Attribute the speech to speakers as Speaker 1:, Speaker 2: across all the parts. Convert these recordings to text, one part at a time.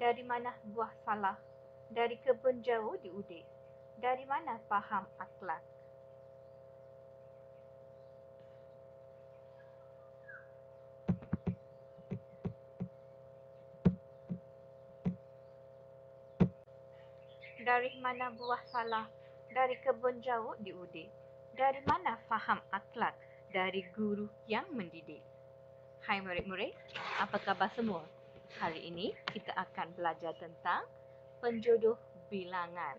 Speaker 1: Dari mana buah salah? Dari kebun jauh di Udis. Dari mana faham akhlak? Dari mana buah salah? Dari kebun jauh di Udis. Dari mana faham akhlak? Dari guru yang mendidik. Hai murid-murid, apa khabar semua? Hari ini kita akan belajar tentang penjodoh bilangan.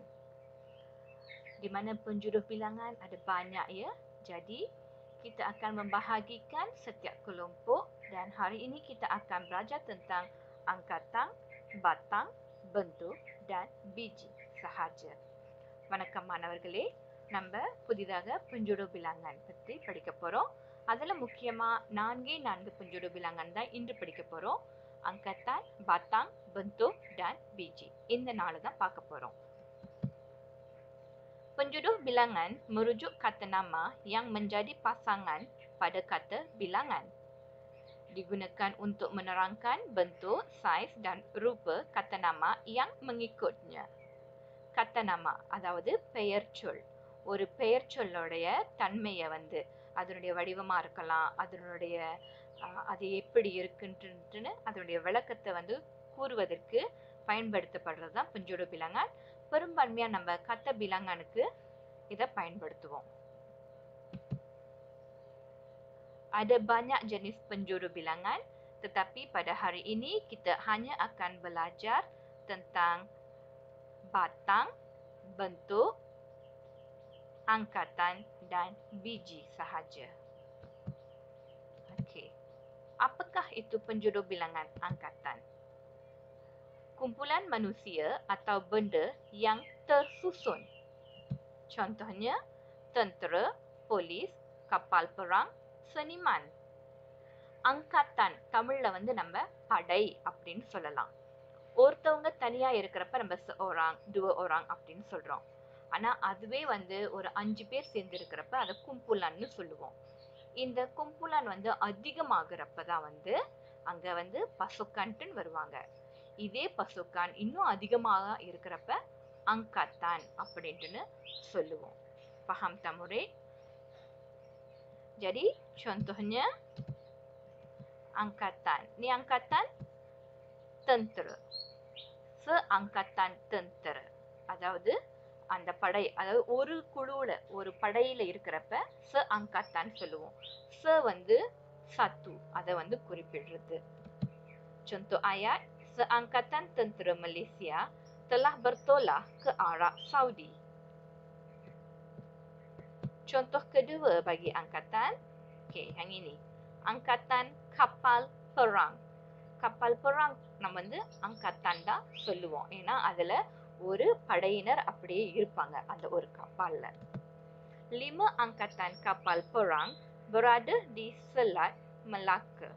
Speaker 1: Di mana penjodoh bilangan ada banyak ya. Jadi kita akan membahagikan setiap kelompok dan hari ini kita akan belajar tentang angkatan, batang, bentuk dan biji sahaja. வணக்கம் மாணவர்களே நம்ம புதிதாக புஞ்சோடு பிலாங்கன் பற்றி படிக்க போகிறோம் அதில் முக்கியமாக நான்கே நான்கு புஞ்சோடு பிலாங்கன் தான் இன்று படிக்க போகிறோம் அங்கத்தான் பத்தாங் பெந்து dan biji இந்த நாலு தான் பார்க்க போகிறோம் Penjodoh bilangan merujuk kata nama yang menjadi pasangan pada kata bilangan. Digunakan untuk menerangkan bentuk, saiz dan rupa kata nama yang mengikutnya. Kata nama அதாவது பெயர் சொல் ஒரு பெயர் சொல்லோடைய தன்மையை வந்து அதனுடைய வடிவமா இருக்கலாம் அதனுடைய அது எப்படி இருக்குன்ட்டுன்னு அதனுடைய விளக்கத்தை வந்து கூறுவதற்கு பயன்படுத்தப்படுறது தான் புஞ்சோடு பிலங்கான் பெரும்பான்மையா நம்ம கத்த பிலங்கானுக்கு இதை பயன்படுத்துவோம். Ada banyak jenis penjuru bilangan tetapi pada hari ini kita hanya akan belajar tentang batang, bentuk, angkatan dan biji sahaja. Okey. Apakah itu penjodoh bilangan angkatan? Kumpulan manusia atau benda yang tersusun. Contohnya, tentera, polis, kapal perang, seniman. அங்கத்தான் தமிழ்ல வந்து நம்ம படை அப்படின்னு சொல்லலாம் ஒருத்தவங்க தனியா இருக்கிறப்ப நம்ம ஒராங் டுவ ஒராங் அப்படின்னு சொல்றோம் ஆனா அதுவே வந்து ஒரு அஞ்சு பேர் சேர்ந்துருக்கிறப்ப அதை கும்புலான்னு சொல்லுவோம் இந்த கும்புலான் வந்து அதிகமாகிறப்ப தான் வந்து அங்க வந்து பசுக்கான்ட்டுன்னு வருவாங்க இதே பசுக்கான் இன்னும் அதிகமாக இருக்கிறப்ப அங்கத்தான் அப்படின்ட்டுன்னு சொல்லுவோம் paham தமுரே murid? Jadi contohnya angkatan. Ni angkatan tentera. Seangkatan tentera. அதாவது அந்த படை அதாவது ஒரு குழுவில் ஒரு படையில் இருக்கிறப்ப ச அங்கத்தான் சொல்லுவோம் ச வந்து சத்து அதை வந்து குறிப்பிடுறது Contoh ayat, seangkatan tentera Malaysia telah bertolak ke Arab Saudi. Contoh kedua bagi angkatan, okey, yang ini. Angkatan kapal perang. Kapal perang நம்ம வந்து angkatan தான் சொல்லுவோம். ஏன்னா அதுல ஒரு படையினர் அப்படியே இருப்பாங்க அந்த ஒரு கப்பல்ல. Lima angkatan kapal perang berada di Selat Melaka.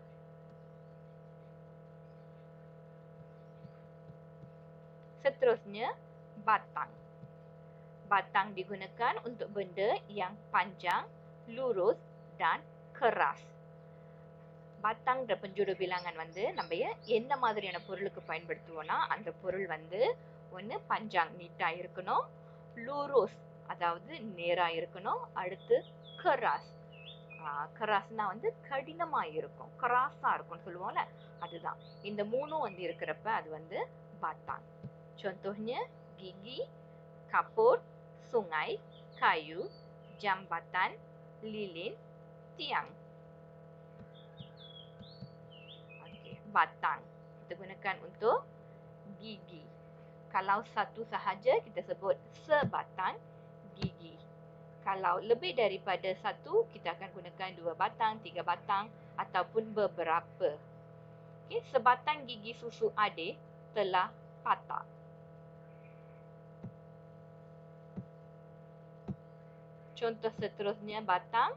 Speaker 1: Seterusnya, batang. Batang digunakan untuk benda yang panjang, lurus dan keras. batang penjodoh bilangan வந்து நம்ம எந்த மாதிரியான பொருளுக்கு பயன்படுத்துவோம்னா அந்த பொருள் வந்து ஒன்று பஞ்சாங் நீட்டா இருக்கணும் லூரோஸ் அதாவது நேரா இருக்கணும் அடுத்து கராஸ் கராஸ்னா வந்து கடினமா இருக்கும் கராஸா இருக்கும்னு சொல்லுவோம்ல அதுதான் இந்த மூணும் வந்து இருக்கிறப்ப அது வந்து batang contohnya gigi kapur sungai kayu jambatan lilin tiang Okey, batang kita gunakan untuk gigi kalau satu sahaja kita sebut sebatang gigi kalau lebih daripada satu kita akan gunakan dua batang tiga batang ataupun beberapa Okey, sebatang gigi susu adik telah patah Contoh seterusnya batang,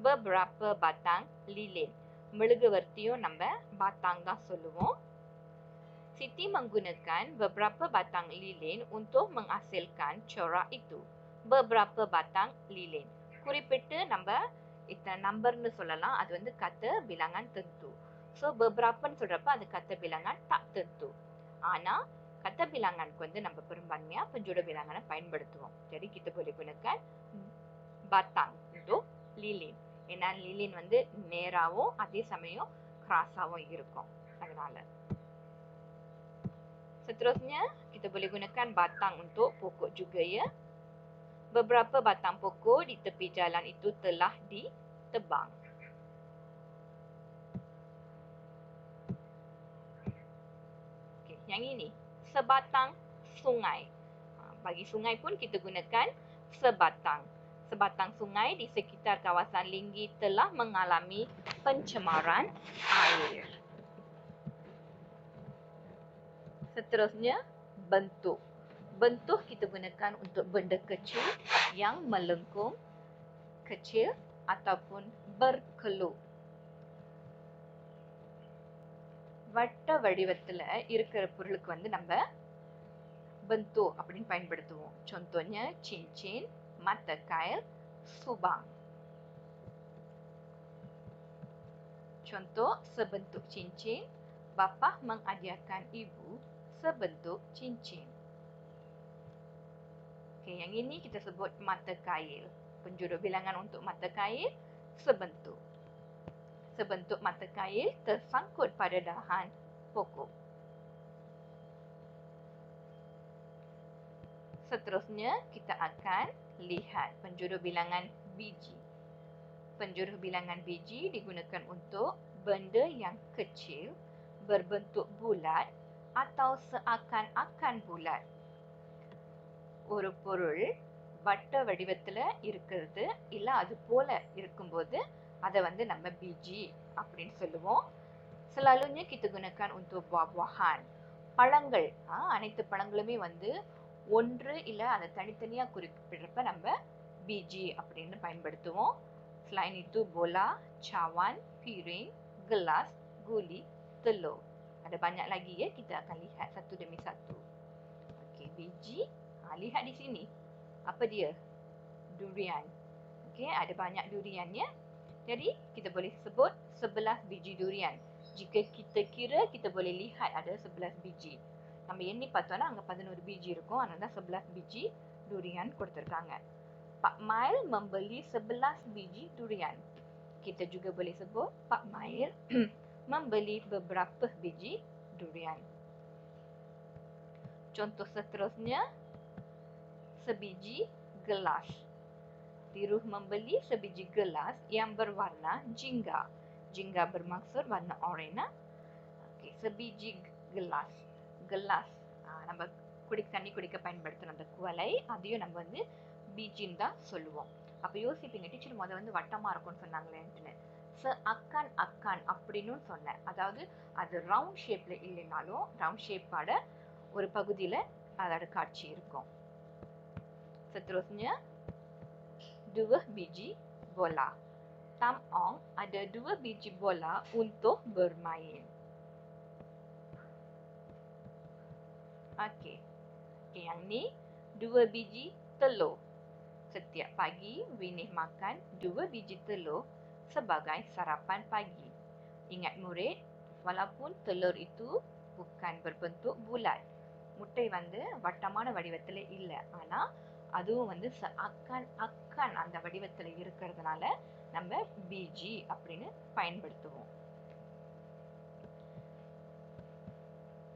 Speaker 1: beberapa batang lilin. மெழுகுவர்த்தியும் நம்ம batang தான் சொல்லுவோம். Siti menggunakan beberapa batang lilin untuk menghasilkan corak itu. Beberapa batang lilin. குறிப்பிட்டு நம்ம இத்தனை நம்பர்னு சொல்லலாம் அது வந்து கத்த bilangan tentu. So beberapன்னு சொல்றப்ப அது கத்த bilangan tak tentu. ஆனா kata bilanganku வந்து நம்ம பெரும்பான்மையா penjuru bilangan பயன்படுத்துவோம் jadi kita boleh gunakan batang untuk lilin ஏன்னா lilin வந்து நேராவும் அதே சமயம் கிராஸாவும் இருக்கும் அதனால seterusnya kita boleh gunakan batang untuk pokok juga ya beberapa batang pokok di tepi jalan itu telah ditebang yang ini sebatang sungai. Ha, Bagi sungai pun kita gunakan sebatang. Sebatang sungai di sekitar kawasan Linggi telah mengalami pencemaran air. Seterusnya, bentuk. Bentuk kita gunakan untuk benda kecil yang melengkung, kecil ataupun berkeluk. வட்ட வடிவத்துல இருக்கிற பொருளுக்கு வந்து நம்ம பெந்தோ அப்படின்னு பயன்படுத்துவோம் contohnya cincin mata kail subang contoh sebentuk cincin bapa menghadiahkan ibu sebentuk cincin Okey, yang ini kita sebut mata kail. Penjuru bilangan untuk mata kail sebentuk sebentuk mata kail tersangkut pada dahan pokok. Seterusnya, kita akan lihat penjuru bilangan biji. Penjuru bilangan biji digunakan untuk benda yang kecil, berbentuk bulat atau seakan-akan bulat. ஒரு பொருள் வட்ட வடிவத்தில் இருக்கிறது இல்லை அது போல இருக்கும்போது அதை வந்து நம்ம பிஜி அப்படின்னு சொல்லுவோம். selalunya kita gunakan untuk buah-buahan பழங்கள் ஆ, அனைத்து பழங்களுமே வந்து ஒன்று இல்லை அதை தனித்தனியாக குறிப்பிடுறப்ப நம்ம பிஜி அப்படின்னு பயன்படுத்துவோம். ஸ்லைனி itu bola cawan piring gelas guli telur ada banyak lagi ya kita akan lihat satu demi satu okey biji ha, lihat di sini apa dia durian okey ada banyak durian ya jadi kita boleh sebut 11 biji durian. Jika kita kira kita boleh lihat ada 11 biji. நம்ம எண்ணி பார்த்தோம்னா அங்க 11 biji இருக்கும். அதனால தான் 11 biji durian கொடுத்திருக்காங்க. Pak Mail membeli 11 biji durian. Kita juga boleh sebut Pak Mail membeli beberapa biji durian. Contoh seterusnya sebiji gelas. Tiruh membeli sebiji gelas yang berwarna jingga. Jingga bermaksud warna oranye. Okay, sebiji gelas. Gelas. நம்ம குடிக்க தண்ணி குடிக்க பயன்படுத்துகிற அந்த குவலை அதையும் நம்ம வந்து பீஜின்னு தான் சொல்லுவோம் அப்போ யோசிப்பீங்க டீச்சர் முத வந்து வட்டமாக இருக்கும்னு சொன்னாங்களேன்ட்டுன்னு அக்கான் அக்கான் அப்படின்னு சொன்னேன் அதாவது அது ரவுண்ட் ஷேப்பில் இல்லைனாலும் ரவுண்ட் ஷேப்போட ஒரு பகுதியில் அதோட காட்சி இருக்கும் Seterusnya, dua biji bola. Tam Ong ada dua biji bola untuk bermain. Okey. Okay, yang ni dua biji telur. Setiap pagi Winih makan dua biji telur sebagai sarapan pagi. Ingat murid, walaupun telur itu bukan berbentuk bulat. முட்டை வந்து வட்டமான வடிவத்துல இல்லை ஆனா அதுவும் வந்து ச- அக்கான் அக்கான் அந்த வடிவத்துல இருக்கிறதுனால நம்ம பிஜி அப்படின்னு பயன்படுத்துவோம்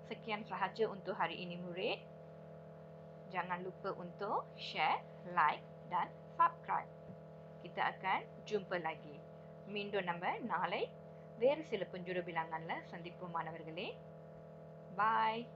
Speaker 1: Sekian sahaja untuk hari ini murid. Jangan lupa untuk share, like dan subscribe. Kita akan jumpa lagi. மீண்டும் நம்ம நாளை வேறு சில குஞ்சுரு விலாங்கனில் சந்திப்போம் மாணவர்களே. பாய்